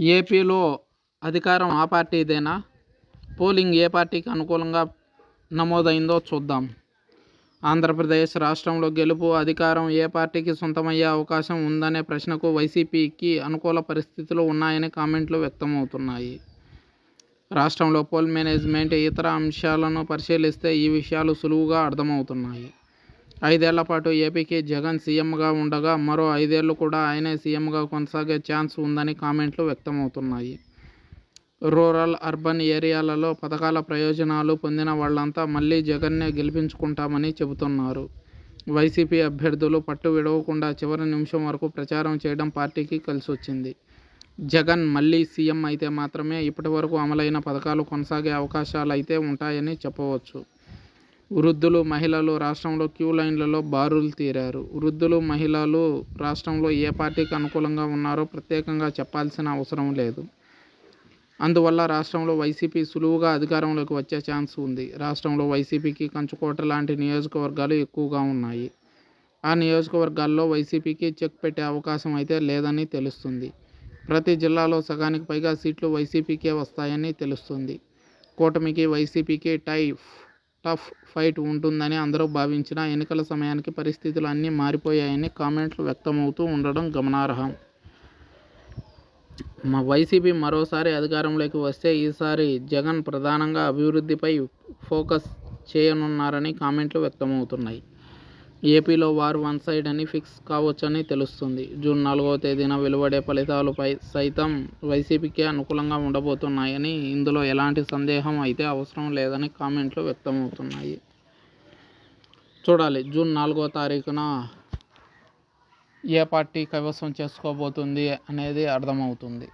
ఏపీలో అధికారం ఆ పార్టీదేనా? పోలింగ్ ఏ పార్టీకి అనుకూలంగా నమోదైందో చూద్దాం. ఆంధ్రప్రదేశ్ రాష్ట్రంలో గెలుపు అధికారం ఏ పార్టీకి సొంతమయ్యే అవకాశం ఉందనే ప్రశ్నకు వైసీపీకి అనుకూల పరిస్థితులు ఉన్నాయని కామెంట్లు వ్యక్తమవుతున్నాయి. రాష్ట్రంలో పోల్ మేనేజ్మెంట్ ఇతర అంశాలను పరిశీలిస్తే ఈ విషయాలు సులువుగా అర్థమవుతున్నాయి. ఐదేళ్ళ పాటు ఏపీకి జగన్ సీఎంగా ఉండగా మరో ఐదేళ్ళు కూడా ఆయనే సీఎంగా కొనసాగే ఛాన్స్ ఉందని కామెంట్లు వ్యక్తమవుతున్నాయి. రూరల్ అర్బన్ ఏరియాలలో పథకాల ప్రయోజనాలు పొందిన వాళ్ళంతా మళ్ళీ జగన్నే గెలిపించుకుంటామని చెబుతున్నారు. వైసీపీ అభ్యర్థులు పట్టు విడవకుండా చివరి నిమిషం వరకు ప్రచారం చేయడం పార్టీకి కలిసొచ్చింది. జగన్ మళ్ళీ సీఎం అయితే మాత్రమే ఇప్పటివరకు అమలైన పథకాలు కొనసాగే అవకాశాలు అయితే ఉంటాయని చెప్పవచ్చు. వృద్ధులు మహిళలు రాష్ట్రంలో క్యూ లైన్లలో బారులు తీరారు. వృద్ధులు మహిళలు రాష్ట్రంలో ఏ పార్టీకి అనుకూలంగా ఉన్నారో ప్రత్యేకంగా చెప్పాల్సిన అవసరం లేదు. అందువల్ల రాష్ట్రంలో వైసీపీ సులువుగా అధికారంలోకి వచ్చే ఛాన్స్ ఉంది. రాష్ట్రంలో వైసీపీకి కంచుకోట లాంటి నియోజకవర్గాలు ఎక్కువగా ఉన్నాయి. ఆ నియోజకవర్గాల్లో వైసీపీకి చెక్ పెట్టే అవకాశం అయితే లేదని తెలుస్తుంది. ప్రతి జిల్లాలో సగానికి పైగా సీట్లు వైసీపీకే వస్తాయని తెలుస్తుంది. కూటమికి వైసీపీకి టైఫ్ టఫ్ ఫైట్ ఉంటుందని అందరూ భావించిన ఎన్నికల సమయానికి పరిస్థితులు అన్నీ మారిపోయాయని కామెంట్లు వ్యక్తమవుతూ ఉండడం గమనార్హం. మా వైసీపీ మరోసారి అధికారంలోకి వస్తే ఈసారి జగన్ ప్రధానంగా అభివృద్ధిపై ఫోకస్ చేయనున్నారని కామెంట్లు వ్యక్తమవుతున్నాయి. ఏపీలో వార్ వన్ సైడ్ అని ఫిక్స్ కావచ్చని తెలుస్తుంది. జూన్ నాలుగవ తేదీన వెలువడే ఫలితాలపై సైతం వైసీపీకే అనుకూలంగా ఉండబోతున్నాయని ఇందులో ఎలాంటి సందేహం అయితే అవసరం లేదని కామెంట్లు వ్యక్తమవుతున్నాయి. చూడాలి జూన్ నాలుగో తారీఖున ఏ పార్టీ కైవసం చేసుకోబోతుంది అనేది అర్థమవుతుంది.